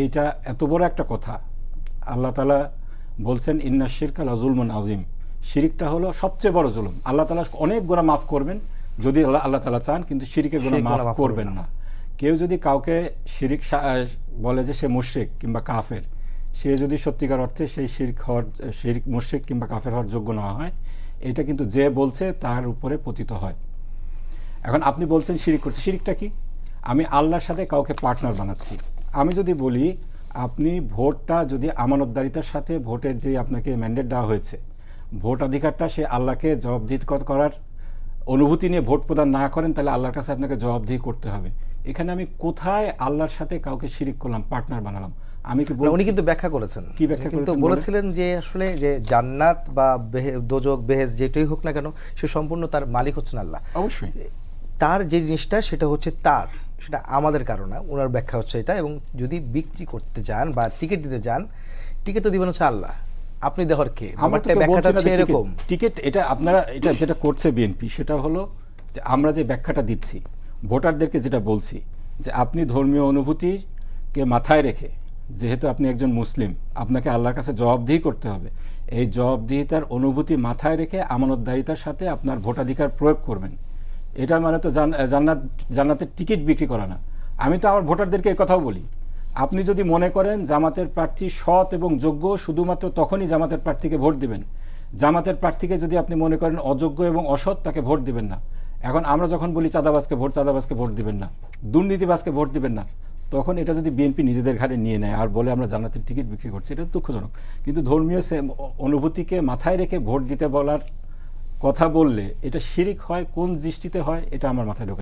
এইটা এত বড় একটা কথা। আল্লাহ তালা বলছেন ইন্না শিরকা লাজুলমন আজিম শিরিকটা হলো সবচেয়ে বড় জুলুম। আল্লাহ তালা অনেক গোনা মাফ করবেন যদি আল্লাহ আল্লাহ তালা চান কিন্তু শিরিকের গোনা মাফ করবেন। না। কেউ যদি কাউকে শিরিক বলে যে সে মুশ্রিক কিংবা কাফের সে যদি সত্যিকার অর্থে সেই শিরিক হওয়ার শিরিক মুশ্রিক কিংবা কাফের হওয়ার যোগ্য না হয় এটা কিন্তু যে বলছে তার উপরে পতিত হয়। এখন আপনি বলছেন শিরিক করছে শিরিকটা কি? আমি আল্লাহর সাথে কাউকে পার্টনার বানাচ্ছি। আমি যদি বলি আপনি ভোটটা যদি আমানতদারিতার সাথে ভোটের যে আপনাকে ম্যান্ডেট দেওয়া হয়েছে ভোট অধিকারটা সে আল্লাহকে জবাবদিহি কর- করার অনুভূতি নিয়ে ভোট প্রদান না করেন তাহলে আল্লাহর কাছে আপনাকে জবাবদিহি করতে হবে। এখানে আমি কোথায় আল্লাহর সাথে কাউকে শিরিক করলাম পার্টনার বানালাম? আমি কি উনি কিন্তু ব্যাখ্যা করেছেন। কি ব্যাখ্যা কিন্তু বলেছিলেন যে আসলে যে জান্নাত বা দোজক বেহেজ যেটাই হোক না কেন সে সম্পূর্ণ তার মালিক হচ্ছেন আল্লাহ। অবশ্যই। তার যে জিনিসটা সেটা হচ্ছে তার। সেটা আমাদের কারণ ওনার ব্যাখ্যা হচ্ছে এটা এবং যদি বিক্রি করতে যান বা টিকিট দিতে যান টিকিট তো দিবেন হচ্ছে আল্লাহ। আপনি দেখার কে? আমার ব্যাপারটা তো ব্যাখ্যাটা হচ্ছে এরকম। টিকিট- টিকিট এটা আপনারা এটা যেটা করছে বিএনপি সেটা হলো যে আমরা যে ব্যাখ্যাটা দিচ্ছি ভোটারদেরকে যেটা বলছি যে আপনি ধর্মীয় অনুভূতিকে মাথায় রেখে যেহেতু আপনি একজন মুসলিম আপনাকে আল্লাহর কাছে জবাবদিহি করতে হবে। এই জবাবদিহিতার অনুভূতি মাথায় রেখে আমানতদারিতার সাথে আপনার ভোটাধিকার প্রয়োগ করবেন। এটার মানে তো জান্নাত, জান্নাতের টিকিট বিক্রি করা না। আমি তো আমার ভোটারদেরকে এই কথাও বলি। আপনি যদি মনে করেন জামাতের প্রার্থী সৎ এবং যোগ্য, শুধুমাত্র তখনই জামাতের প্রার্থীকে ভোট দিবেন। জামাতের প্রার্থীকে যদি আপনি মনে করেন অযোগ্য এবং অসৎ, তাকে ভোট দিবেন না। এখন আমরা যখন বলি চাঁদাবাজকে ভোট চাঁদাবাজকে ভোট দিবেন না। দুর্নীতিবাজকে ভোট দিবেন না। তখন এটা যদি বিএনপি নিজেদের ঘাড়ে নিয়ে নেয় আর বলে আমরা জান্নাতের টিকিট বিক্রি করছি, এটা দুঃখজনক। কিন্তু ধর্মীয় অনুভূতিকে মাথায় রেখে ভোট দিতে বলার কথা বললে এটা শিরিক হয় কোন দৃষ্টিতে হয় এটা আমার মাথায় ঢোকে।